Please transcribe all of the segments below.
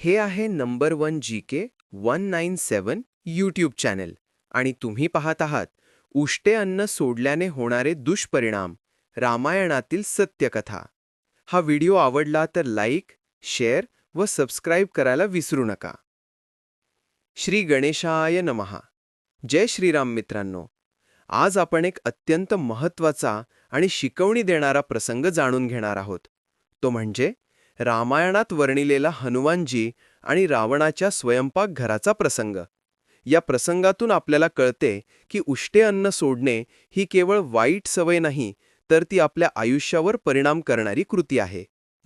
हे आहे number one G K one nine seven YouTube channel. आणि तुम्ही पाहत आहात उष्टे अन्न सोडल्याने होणारे दुष्परिणाम रामायणातील सत्यकथा. हा व्हिडिओ आवडला तर लाईक शेअर व सबस्क्राईब करायला विसरू नका. श्री गणेशाय नमहा जय श्रीराम मित्रांनो. आज आपण एक अत्यंत महत्त्वाचा आणि शिकवणी देणारा प्रसंग जाणून घेणार आहोत. तो म्हणजे रामायणात वर्णिलेला हनुमानजी आणि रावणाच्या स्वयंपाकघराचा प्रसंग. या प्रसंगातून आपल्याला कळते की उष्टे अन्न सोडणे ही केवळ वाईट सवय नाही तर ती आपल्या आयुष्यावर परिणाम करणारी कृती आहे.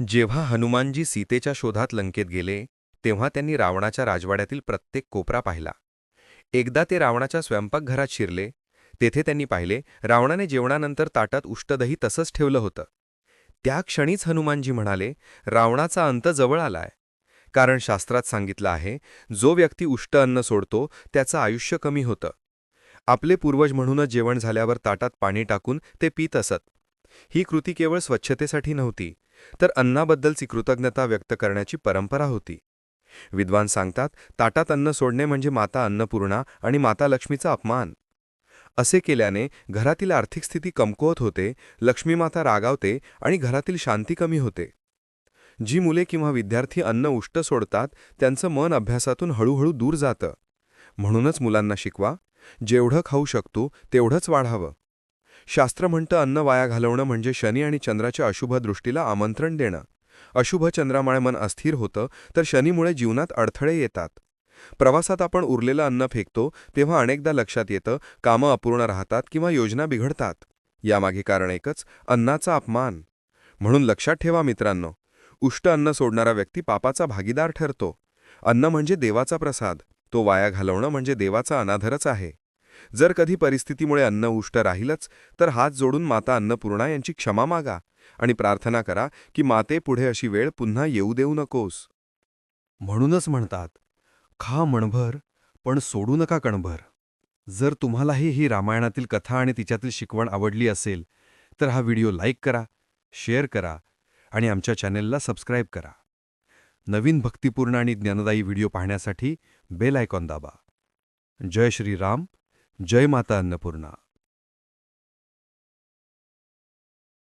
जेव्हा हनुमानजी सीतेच्या शोधात लंकेत गेले तेव्हा त्यांनी रावणाच्या राजवाड्यातील प्रत्येक कोपरा पाहिला. एकदा ते रावणाच्या स्वयंपाकघरात शिरले तेथे त्यांनी पाहिले रावणाने जेवणानंतर ताटात उष्टदही तसंच ठेवलं होतं. त्या क्षणीच हनुमानजी म्हणाले रावणाचा अंत जवळ आलाय. कारण शास्त्रात सांगितलं आहे जो व्यक्ती उष्ट अन्न सोडतो त्याचं आयुष्य कमी होतं. आपले पूर्वज म्हणूनच जेवण झाल्यावर ताटात पाणी टाकून ते पीत असत. ही कृती केवळ स्वच्छतेसाठी नव्हती तर अन्नाबद्दलची कृतज्ञता व्यक्त करण्याची परंपरा होती. विद्वान सांगतात ताटात अन्न सोडणे म्हणजे माता अन्नपूर्णा आणि माता लक्ष्मीचा अपमान. असे केल्याने घरातील आर्थिक स्थिती कमकुवत होते लक्ष्मीमाता रागावते आणि घरातील शांती कमी होते. जी मुले किंवा विद्यार्थी अन्न उष्ट सोडतात त्यांचं मन अभ्यासातून हळूहळू दूर जातं. म्हणूनच मुलांना शिकवा. जेवढं खाऊ शकतो तेवढंच वाढावं. शास्त्र म्हणतं अन्न वाया घालवणं म्हणजे शनी आणि चंद्राच्या अशुभ दृष्टीला आमंत्रण देणं. अशुभ चंद्रामुळे मन अस्थिर होतं तर शनीमुळे जीवनात अडथळे येतात. प्रवासात आपण उरलेलं अन्न फेकतो तेव्हा अनेकदा लक्षात येतं कामं अपूर्ण राहतात किंवा योजना बिघडतात. यामागे कारण एकच अन्नाचा अपमान. म्हणून लक्षात ठेवा मित्रांनो उष्ट अन्न सोडणारा व्यक्ती पापाचा भागीदार ठरतो. अन्न म्हणजे देवाचा प्रसाद तो वाया घालवणं म्हणजे देवाचा अनाधरच आहे. जर कधी परिस्थितीमुळे अन्न उष्ट राहीलच तर हात जोडून माता अन्नपूर्णा यांची क्षमा मागा आणि प्रार्थना करा की माते पुढे अशी वेळ पुन्हा येऊ देऊ नकोस. म्हणूनच म्हणतात खा मणभर पण सोडू नका कणभर. जर तुम्हालाही ही रामायणातील कथा आणि तिच्यातील शिकवण आवडली असेल तर हा व्हिडिओ लाईक करा शेअर करा आणि आमच्या चॅनेलला सबस्क्राईब करा. नवीन भक्तिपूर्ण आणि ज्ञानदायी व्हिडिओ पाहण्यासाठी बेल आयकॉन दाबा. जय श्रीराम जय माता अन्नपूर्णा.